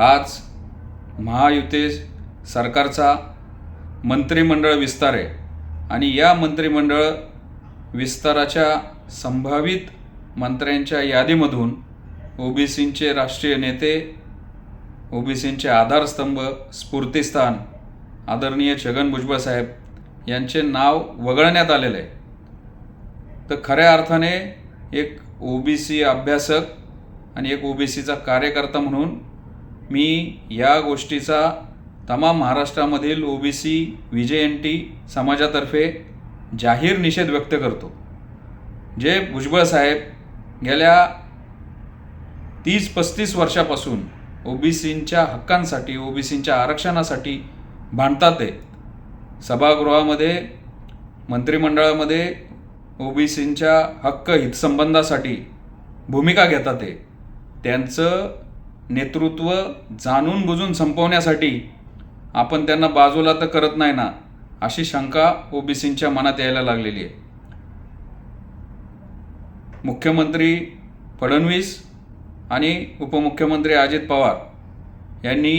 आज महायुती सरकारचा मंत्रिमंडळ विस्तार आहे आणि या मंत्रिमंडळ विस्ताराच्या संभावित मंत्र्यांच्या यादीमधून ओबीसींचे राष्ट्रीय नेते ओबीसींचे आधारस्तंभ स्फूर्तिस्थान आदरणीय छगन भुजबळ साहेब यांचे नाव वगळण्यात आलेलं आहे. तर खऱ्या अर्थाने एक ओबीसी अभ्यासक आणि एक ओबीसीचा कार्यकर्ता म्हणून मी या गोष्टीचा तमाम महाराष्ट्रामधील ओबीसी व्ही एन टी समाजातर्फे जाहीर निषेध व्यक्त करतो. जे भुजबळ साहेब गेल्या तीस पस्तीस वर्षापासून ओ बी सींच्या हक्कांसाठी ओ बी सीच्या आरक्षणासाठी भांडतात ते. सभागृहामध्ये मंत्रिमंडळामध्ये ओ बी सींच्या हक्क हितसंबंधासाठी भूमिका घेतात ते. त्यांचं नेतृत्व जाणून बुजून संपवण्यासाठी आपण त्यांना बाजूला तर करत नाही ना अशी शंका ओबीसींच्या मनात यायला लागलेली आहे. मुख्यमंत्री फडणवीस आणि उपमुख्यमंत्री अजित पवार यांनी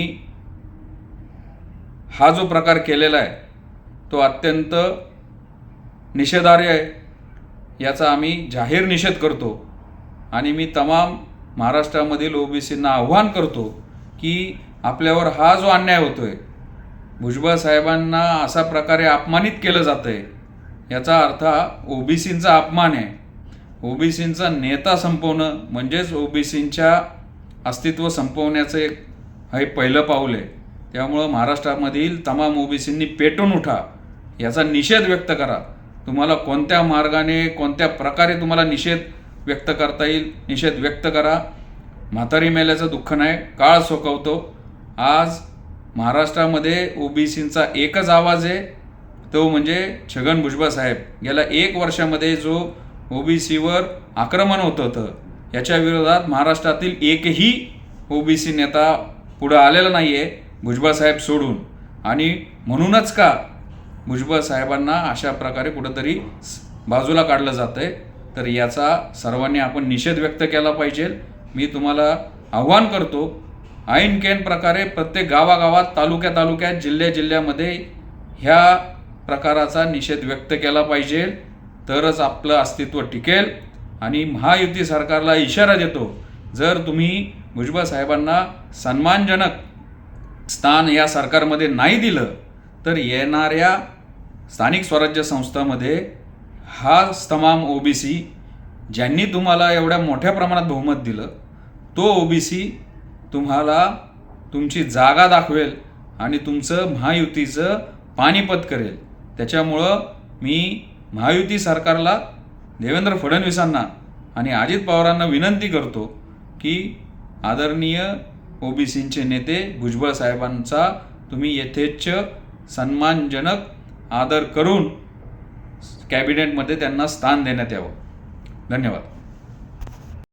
हा जो प्रकार केलेला आहे तो अत्यंत निषेधार्ह आहे. याचा आम्ही जाहीर निषेध करतो आणि मी तमाम महाराष्ट्रामधील ओबीसींना आव्हान करतो की आपल्यावर हा जो अन्याय होतो आहे भुजबळ साहेबांना अशा प्रकारे अपमानित केलं जातं आहे याचा अर्थ हा ओबीसींचा अपमान आहे. ओबीसींचा नेता संपवणं म्हणजेच ओबीसींच्या अस्तित्व संपवण्याचं एक हे पहिलं पाऊल आहे. त्यामुळं महाराष्ट्रामधील तमाम ओबीसींनी पेटून उठा याचा निषेध व्यक्त करा. तुम्हाला कोणत्या मार्गाने कोणत्या प्रकारे तुम्हाला निषेध व्यक्त करता येईल. निषेध व्यक्त करा. म्हातारी मेल्याचं दुःख नाही. काळ सोकवतो. आज महाराष्ट्रामध्ये ओबीसींचा एकच आवाज आहे. तो म्हणजे छगन भुजबळ साहेब. गेल्या एक वर्षामध्ये जो ओबीसीवर आक्रमण होत होतं याच्या विरोधात महाराष्ट्रातील एकही ओबीसी नेता पुढं आलेला नाही आहे भुजबळ साहेब सोडून. आणि म्हणूनच का भुजबळ साहेबांना अशा प्रकारे कुठंतरी बाजूला काढलं जातं आहे तर याचा सर्वांनी आपण निषेध व्यक्त केला पाहिजे. मी तुम्हाला आव्हान करतो ऐन केन प्रकारे प्रत्येक गावागावात तालुक्या तालुक्यात जिल्ह्या जिल्ह्यामध्ये ह्या प्रकाराचा निषेध व्यक्त केला पाहिजे. तरच आपलं अस्तित्व टिकेल आणि महायुती सरकारला इशारा देतो. जर तुम्ही भुजबळ साहेबांना सन्मानजनक स्थान या सरकारमध्ये नाही दिलं तर येणाऱ्या स्थानिक स्वराज्य संस्थामध्ये हा तमाम ओ बी सी ज्यांनी तुम्हाला एवढ्या मोठ्या प्रमाणात बहुमत दिलं तो ओ बी सी तुम्हाला तुमची जागा दाखवेल आणि तुमचं महायुतीचं पानिपत करेल. त्याच्यामुळं मी महायुती सरकारला देवेंद्र फडणवीसांना आणि अजित पवारांना विनंती करतो की आदरणीय ओ बी सींचे नेते भुजबळ साहेबांचा तुम्ही यथेच्छ सन्मानजनक आदर करून कॅबिनेटमध्ये त्यांना स्थान देण्यात यावं. धन्यवाद.